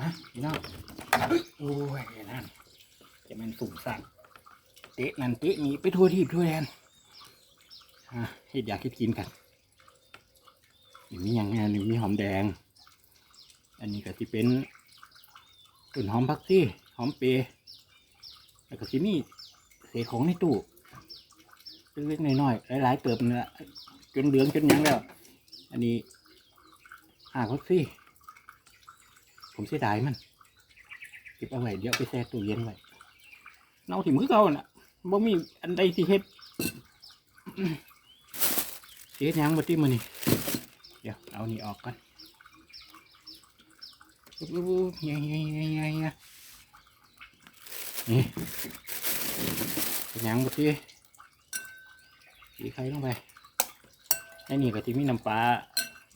นะพี่น้องโอ้ยนั่นจะมันสุ่มสั่งเตะนั่นเตะนี้ไปทั่วที่ทั่วแดนอะเฮ็ดอยากคิดกินกันนี่มีอย่างไงหนี่งมีหอมแดง อันนี้ก็ที่เป็นต้นหอมพักซี่หอมเปรย์แล้วก็ที่นี่เศษของในตู้เล็กๆน้อยๆหลายๆเติบเนี่ละจนเหลืองจนยังแล้ว อันนี้หาพักซี่ ผมเสียดายมันเก็บเอาไว้เดี๋ยวไปแช่ตู้เย็นไว้เน่าถิ่มคือเก่าน่ะบ่มีอันใดสิเฮ็ดเฮ็ดยังบ่ติมื้อนี้เดี๋ยวเอานี่ออกก่อนปุ๊บปุ๊บเงี้ยเงี้ยเงี้ยเงี้ยเงี้ยนี่เฮ็ดหยังบ่ติสีไข่ลงไปไอ้นี่ก็สิมีน้ำปลา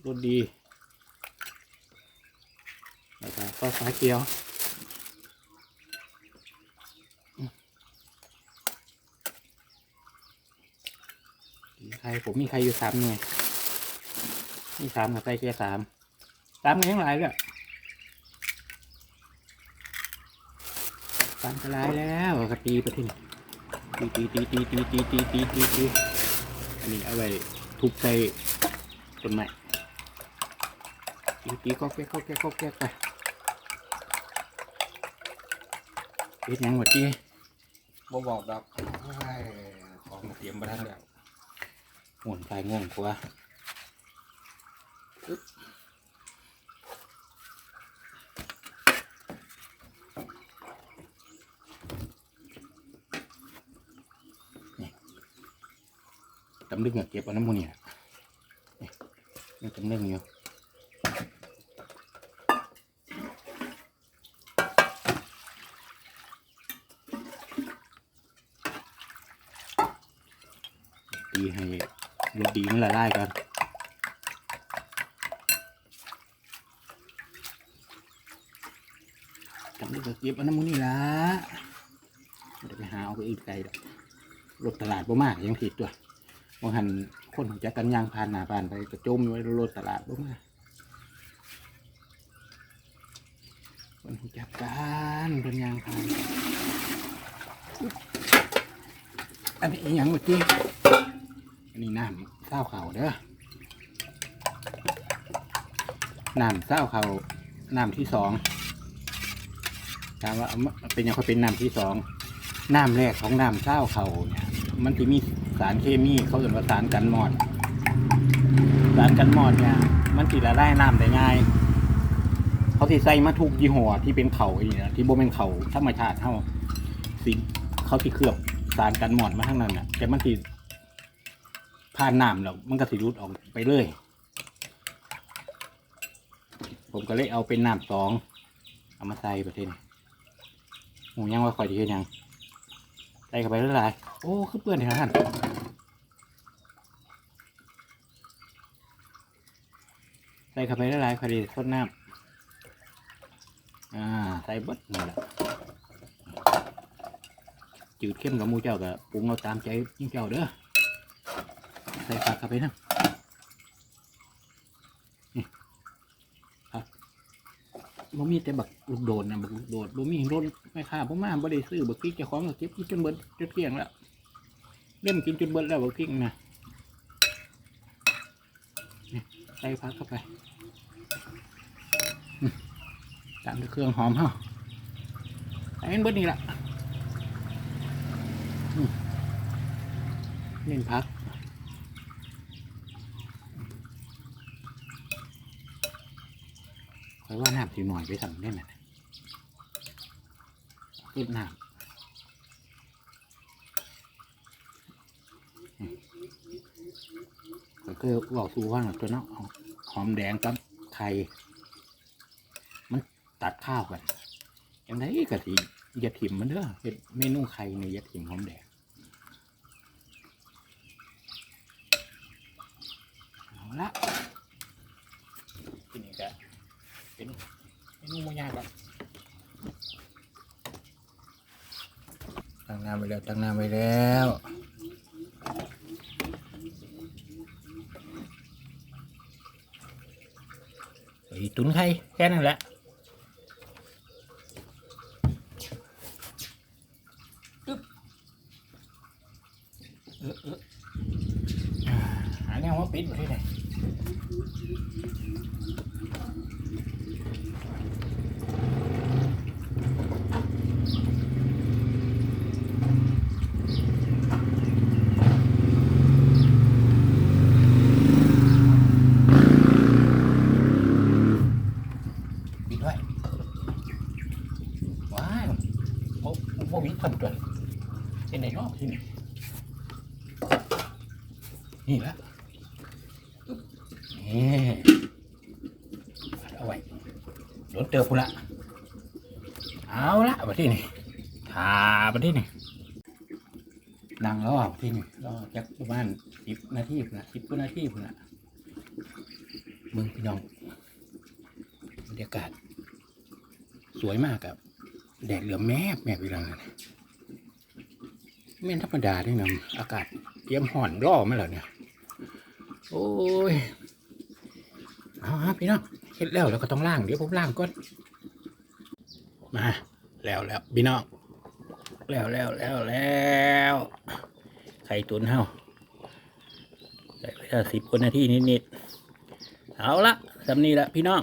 รสดี แล้วก็ซอสฟ้าเขียวมีใครผมมีใครอยู่สามหน่วยมีสามกับใส่แค่สามสามเงี้ยงหลายเลยสามกระไรแล้วก็ตีไปที่ตีตีตีตีตีตีตีตีตีตีอันนี้เอาไว้ทุบใส่ต้นไม้ตีตีก็แก๊กก็แก๊กก็แก๊กไป เฮ็ดหยังวะจีบ่บอกดอกของเตรียมมาทันแล้วหมุนไฟง่วงกว่าอึ๊บนี่ตำลึงอะเก็บเอาน้ำมันนี่น่ะนี่นี่ตำลึงอยู่ ตีให้รสดีมันละลายกันจำได้ก็เก็บอันน้ำมันนี่ละเดี๋ยวไปหาเอาไปอื่นไกลรถตลาดบ่มากยังผิดตัวบางหันคนหูจักกันยางผ่านหนาผ่านไปกระจมไว้รถตลาดบ่มากคนหูจักกันเป็นยางผ่านอันนี้ยังเมื่อกี้ อันนี้น้ำเศร้าเขาเด้อน้ำเศร้าเขาน้ำที่สองถามว่าเป็นยังไงเป็นน้ำที่สองน้ำแรกของน้ำเศร้าเขาเนี่ยมันจะมีสารเคมีเขาเรียกว่าสารกันมอด สารกันมอดเนี่ย มันติละลายน้ำได้ง่ายเขาที่ใส่มาทุกยี่ห้อที่เป็นเขาเนี่ยที่โบเป็นเขาธรรมชาติเขาสิเขาที่เคลือบสารกันหมอดมาทั้งนั้นน่ะแต่มันติ ผ่านน้ำแล้วมันก็สิรุดออกไปเลย ผมก็เลยเอาเป็นน้ำสองเอามาใส่ประเทศนี้หมูยังว่าคอยดีเฮ็ดหยัง ใส่เข้าไปเรื่อยๆโอ้ คือเปื้อนเถอะท่านใส่เข้าไปเรื่อยๆคอยดีทดน้ำอ่า ใส่บดนี่แหละจืดเข้มกับมูเจ้าก็ปรุงเอาตามใจยิ่งเจ้าเด้อ ใส่ผักเข้าไปนะนี่ครับบ่มีแต่บักลูกโดดนะบักลูกโดดบ่มีรถไม่ค่าบ่มาบ่ได้ซื้อบักพริกเจ้าของก็เก็บกินจนเบิดจนเกลี้ยงแล้วเริ่มกินจนเบิดแล้วบักพริกนะนี่ใส่ผักเข้าไปตามด้วยเครื่องหอมเฮาใส่เบิดนี่ละเน้นผัก อยว่าน้ำสิหน่อยไปสั่งได้ไหมขึ้นน้ำก็คือบอกสูว่าตัวเนาะหอมแดงกับไข่มันตัดข้าวกันยังไงกะทิอย่าถิ่มมันเด้อเฮ็ดเมนูไข่ในอย่าถิ่มหอมแดงเอาละทีนี้ก็ เป็นเป็นมัยาแบบตั้งน้ำไปแล้วตั้งน้ำไปแล้วตุนไข่แค่นั้นแหละหาแนวว่าปิดไปที่ไหน วิทำจนเป็นไหนเนอกที่นี่นี่ละ นี่เอาไว้โดนเติบพุละเอาละมาที่นี่ทามาที่นี่นั่งแล้วอะที่นี่รอจักประมาณสิบนาทีพุ่นะสิบนาทีพุ่นละเมืองพี่น้องบรรยากาศ สวยมากครับแดดเหลือแมบแมบอีกแล้วนะไม่ธรรมดาด้วยนะอากาศเตรียมห่อนร่อมาแล้วเนี่ย โอ้ย เอาฮะพี่น้องเฮ็ดแล้วแล้วก็ต้องล่างเดี๋ยวผมล่างก่อนมาแล้วแล้วพี่น้องแล้วแล้วแล้วแล้วไข่ตุนเฮาใส่ไปถ้าสิบคนนาทีนิดๆเอาละสำนีละพี่น้อง